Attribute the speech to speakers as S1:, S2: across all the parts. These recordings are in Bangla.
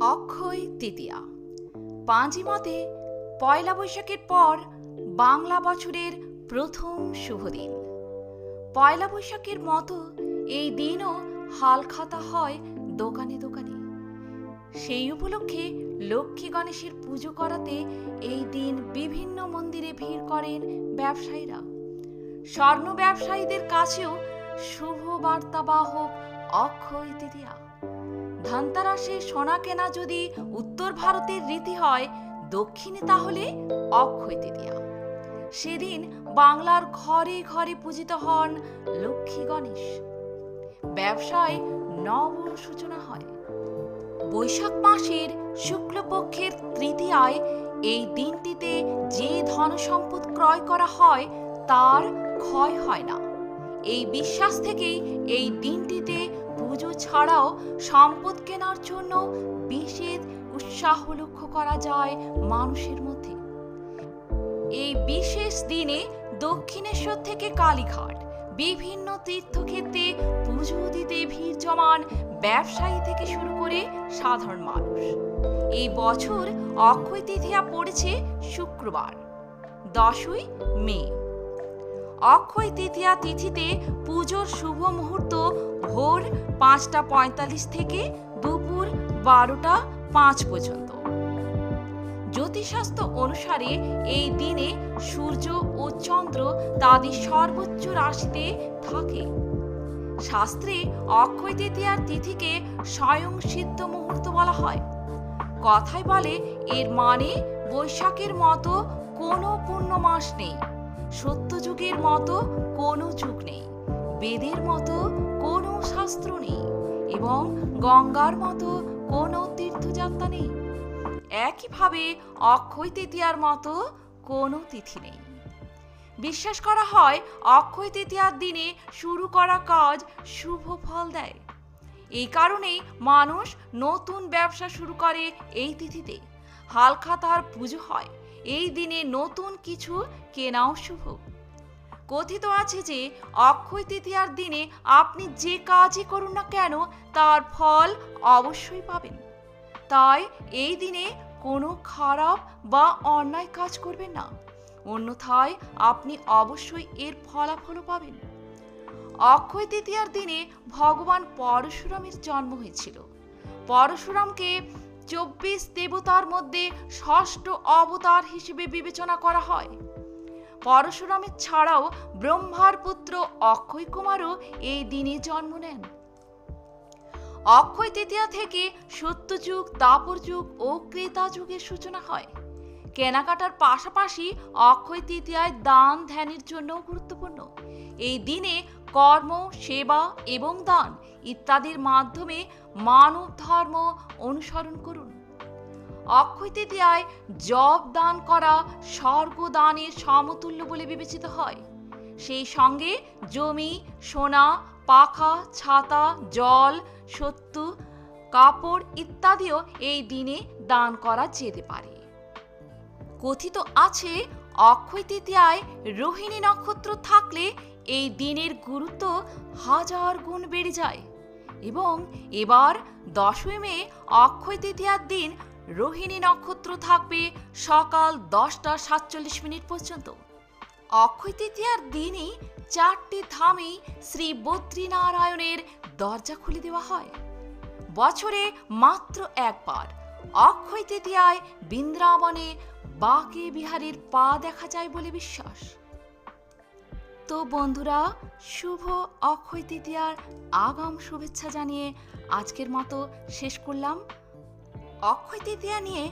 S1: অক্ষয় তৃতীয়া। পাঁজি মতে পয়লা বৈশাখের পর বাংলা বছরের প্রথম শুভ দিন। পয়লা বৈশাখের মতো এই দিনও হালখাতা হয় দোকানে দোকানে। সেই উপলক্ষে লক্ষ্মী গণেশের পুজো করাতে এই দিন বিভিন্ন মন্দিরে ভিড় করেন ব্যবসায়ীরা। স্বর্ণ ব্যবসায়ীদের কাছেও শুভ বার্তাবাহক অক্ষয় তৃতীয়া। ধানতারাসে সোনা কেনা যদি উত্তর ভারতের রীতি হয়, দক্ষিণে তাহলে অক্ষয় তৃতীয়া সেদিন বাংলার ঘরে ঘরে পূজিত হন লক্ষ্মী গণেশ। ব্যবসায় নব সূচনা হয়। বৈশাখ মাসের শুক্লপক্ষের তৃতীয়ায় এই দিনটিতে যে ধন সম্পদ ক্রয় করা হয়, তার ক্ষয় হয় না। এই বিশ্বাস থেকেই এই দিনটিতে ছাড়াও সম্পদ কেনার জন্য বিশেষ উৎসাহ লক্ষ্য করা যায় মানুষের মধ্যে। এই বিশেষ দিনে দক্ষিণেশ্বর থেকে কালীঘাট, বিভিন্ন তীর্থক্ষেত্রে পুজো দিতে ভিড় জমান ব্যবসায়ী থেকে শুরু করে সাধারণ মানুষ। এই বছর অক্ষয় তৃতীয়া পড়েছে শুক্রবার, দশই মে। অক্ষয় তৃতীয়া তিথিতে পুজোর শুভ মুহূর্ত ভোর পাঁচটা পঁয়তাল্লিশ থেকে দুপুর বারোটা পাঁচ পর্যন্ত। জ্যোতিষাস্ত্র অনুসারে এই দিনে সূর্য ও চন্দ্র তাদের সর্বোচ্চ রাশিতে থাকে। শাস্ত্রে অক্ষয় তৃতীয়ার তিথিকে স্বয়ং সিদ্ধ মুহূর্ত বলা হয়। কথায় বলে এর মানে বৈশাখের মতো কোনো পূর্ণ মাস নেই। সত্যযুগের মতো কোনো যুগ নেই, বেদের মতো কোনো শাস্ত্র নেই এবং গঙ্গার মতো কোনো তীর্থযাত্রা নেই। একইভাবে অক্ষয় তৃতীয়ার মতো কোনো তিথি নেই। বিশ্বাস করা হয় অক্ষয় তৃতীয়ার দিনে শুরু করা কাজ শুভ ফল দেয়। এই কারণেই মানুষ নতুন ব্যবসা শুরু করে এই তিথিতে। হালখাতার পুজো হয়। এই দিনে নতুন কিছু কেনাও শুভ। কথিত আছে যে, অক্ষয় তৃতীয়ার দিনে আপনি যে কাজই করুন না কেন, তার ফল অবশ্যই পাবেন। তাই এই দিনে কোনো খারাপ বা অন্যায় কাজ করবেন না। অন্যথায় আপনি অবশ্যই এর ফলাফলও পাবেন। অক্ষয় তৃতীয়ার দিনে ভগবান পরশুরামের জন্ম হয়েছিল। পরশুরামকে চব্বিশ দেবতার মধ্যে ষষ্ঠ অবতার হিসেবে বিবেচনা করা হয়। পরশুরামের ছাড়াও ব্রহ্মার পুত্র অক্ষয় কুমারও এই দিনে জন্ম নেন। অক্ষয় তৃতীয়া থেকে সত্যযুগ দাপর যুগ ও ক্রেতা যুগের সূচনা হয়। কেনাকাটার পাশাপাশি অক্ষয় তৃতীয়ায় দান ধ্যানের জন্য গুরুত্বপূর্ণ। এই দিনে কর্ম, সেবা এবং দান ইত্যাদির মাধ্যমে মানব ধর্ম অনুসরণ করুন। অক্ষয় তৃতীয়ায় জব দান করা স্বর্গদানের সমতুল্য বলে বিবেচিত হয়। সেই সঙ্গে জমি, সোনা, পাখা, ছাতা, জল, সত্তু, কাপড় ইত্যাদিও এই দিনে দান করা যেতে পারে। কথিত আছে, অক্ষয় তৃতীয়ায় রোহিণী নক্ষত্র থাকলে এই দিনের গুরুত্ব হাজার গুণ বেড়ে যায়। এবং এবার দশই মে, অক্ষয় তৃতীয়ার দিন রোহিণী নক্ষত্র থাকবে সকাল দশটা সাতচল্লিশ মিনিট পর্যন্ত। অক্ষয় তৃতীয়ার দিনই চারটি ধামেই শ্রী বদ্রীনারায়ণের দরজা খুলে দেওয়া হয়। বছরে মাত্র একবার অক্ষয় তৃতীয়ায় বৃন্দাবনে বাকে বিহারীর পা দেখা যায় বলে বিশ্বাস। তো বন্ধুরা, শুভ অক্ষয় তৃতীয়ার আগাম শুভেচ্ছা জানিয়ে আজকের মতো শেষ করলাম। অক্ষয় তৃতীয়া নিয়ে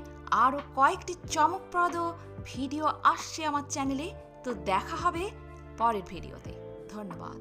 S1: আরও কয়েকটি চমকপ্রদ ভিডিও আসছে আমার চ্যানেলে, তো দেখা হবে পরের ভিডিওতে। ধন্যবাদ।